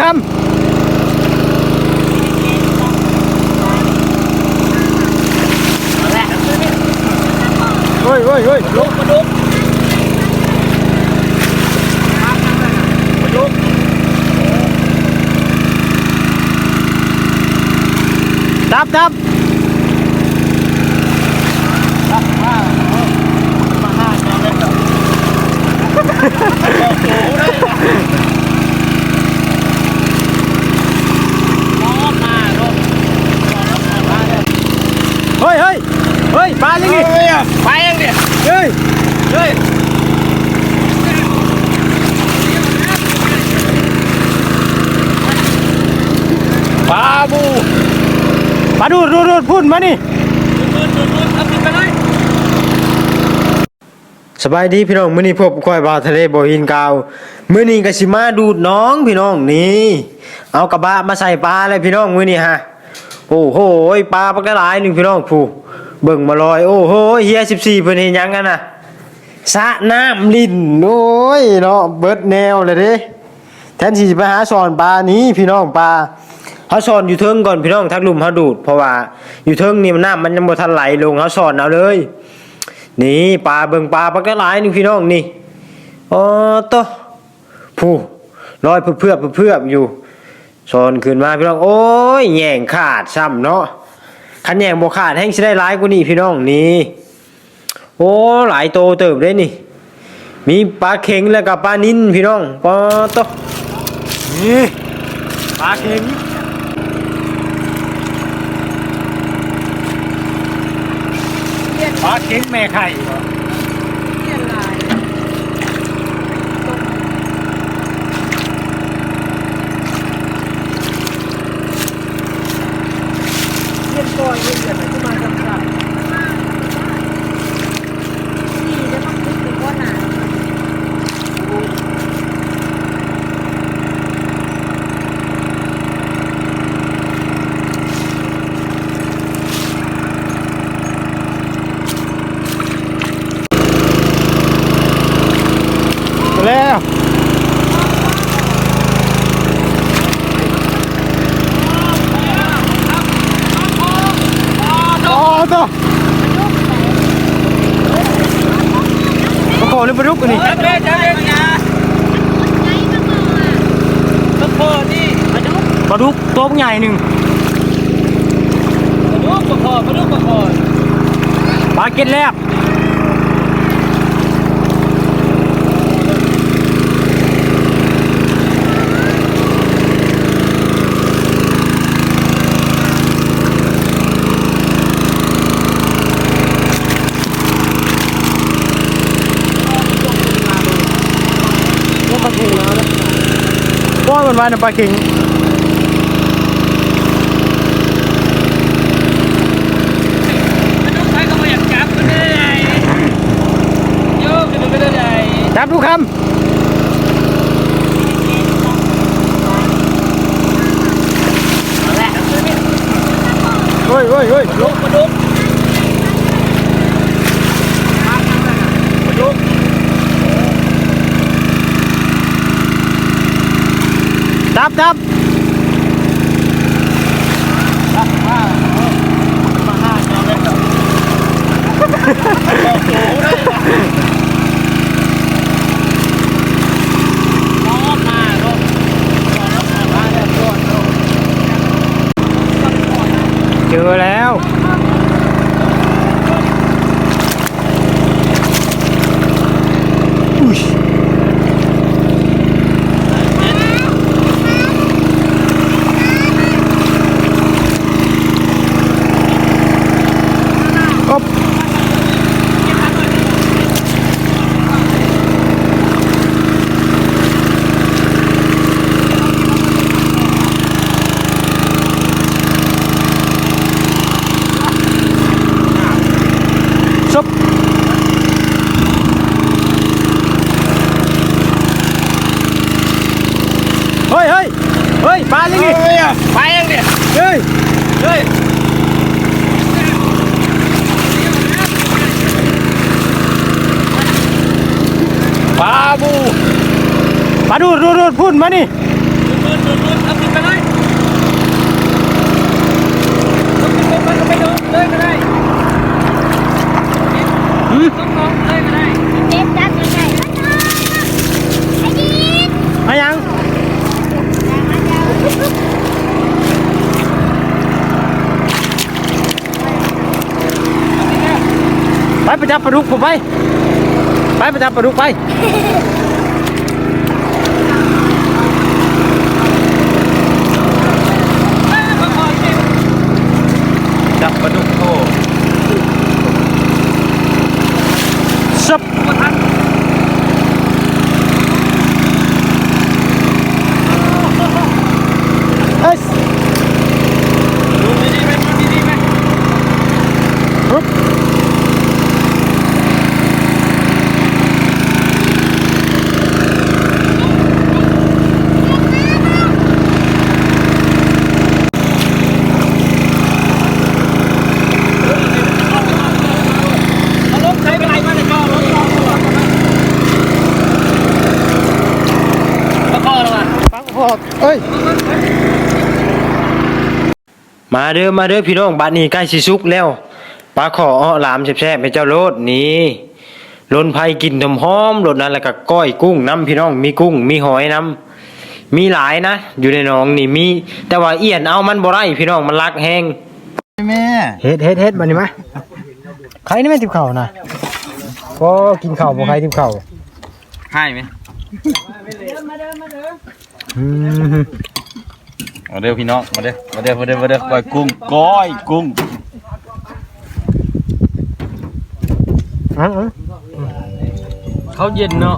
คำเฮ้ยเฮ้ยเฮ้ย ลุกมาลุกมาลุก จับจับ มาห้าจอเลยโอ้โหเลยล้อมาลงล้อแล้วมาเลย เฮ้ยเฮ้ยเฮ้ยปลายังไง เฮ้ยไปยังเนี่ย เฮ้ย เฮ้ยปลา บูปลาดูดดูดพุ่นมานี่สบายดีพี่น้องมื้อนี้พบค่อยบาทะเลบ่หินกาวมื้อนี้ก็สิมาดูดน้องพี่น้องนี่เอากระบะมาใส่ปลาเลยพี่น้องมื้อนี้ฮะโอ้โหปลาปลากระหลายหนึงพี่น้องผู้เบิ่งมาลอยโอ้โหเฮีย14เพิ่นเฮ็ดหยังกันน่ะสะน้ำลินโอ้ยเนาะเบิดแนวเลยเด้แทนที่สิไปหาสอนปลานี้พี่น้องปลา เฮาสอนอยู่เทิงก่อนพี่น้องทักลุมเฮาดูด เพราะว่าอยู่เทิงนี่มันน้ำมันยังบ่ทันไหลลงเฮาสอนเอาเลย นี่ปลาเบิ่งปลาปลากระหลายนึงพี่น้องนี่อ๋อโตะผู้ลอยเพื่อเพื่อเพื่ออยู่สอนขึ้นมาพี่น้องโอ้ยแย่งขาดซ้ำเนาะคันแย่งบ่ขาดแห้งสิได้หลายกว่านี้พี่น้องนี่โอ้หลายโตเติบเลยนี่ มีปลาเข็งแล้วก็ปลานิ่นพี่น้องปอโตะนี่ปลาเข็ง ว่าเข็งแม่ไข่เหรอ เย็นก่อนเย็นเดี๋ยวมันจะมาสำคัญนี่จะต้องคิดถึงว่าหนา แล้วโอ้ตัวโอ้โหนี่ปลาดุกอันนี่จับเลยจับเลยนะต้องพอนี่มาดูปลาดุกตัวใหญ่หนึ่งมาดูประคอมาดูประคอปลาเก็ดแลบว่าปลาเข็งแล้วนะ ว่ามันมาในปลาเข็งมาดูใครก็ไม่อยากจับมันได้ไงโยกกันได้จับทุกคำเฮ้ยเฮ้ยเฮ้ยลุกมาลุกมาลุก จับ ฮ้ยเฮ้ยเฮ้ยปลาเลยดิปลาเองดิเฮ้ยเฮ้ยปลาบูปลาดูดูดูพุ่นมานี่ดูดูดูเอาติดไปเลยต้องไปดูเลยไปเลยต้องลองเลยไปเลย ไปจับปลาดุกผมไป ไปไปจับปลาดุกไป จับปลาดุกโอ้ซับ บ่ทัน เอ้ย ดูดีๆไหมดูดีๆไหม ฮึบเอาลงใช้ไปไหนมาเนี่ยก็ลงลงลงประคองลงมา ปังพอกเอ้ย มาเด้อมาเด้อพี่น้องบัดนี้ใกล้สิสุกแล้วปลาขออ้อหลามแซ่บๆให้เจ้าโลดนี่ลนไผกินหอมหอมๆโลดนั้นแล้วก็ก้อยกุ้งน้ำพี่น้องมีกุ้ง มีหอยน้ำมีหลายนะ อยู่ในหนองนี่มี แต่ว่าเอียนเอามันบ่ได้พี่น้องมันรักแห้งแม่เฮ็ดเฮ็ดเฮ็ดบัดนี้มาใครนี่แม่นติบข้าวนะก็กินข้าวบ่ใครติบข้าวให้ไหมอืมมาเด้อ พี่น้อง มาเด้อ มาเด้อ มาเด้อ มาเด้อก้อยกุ้งก้อยกุ้งอันอันเขาเย็นเนาะ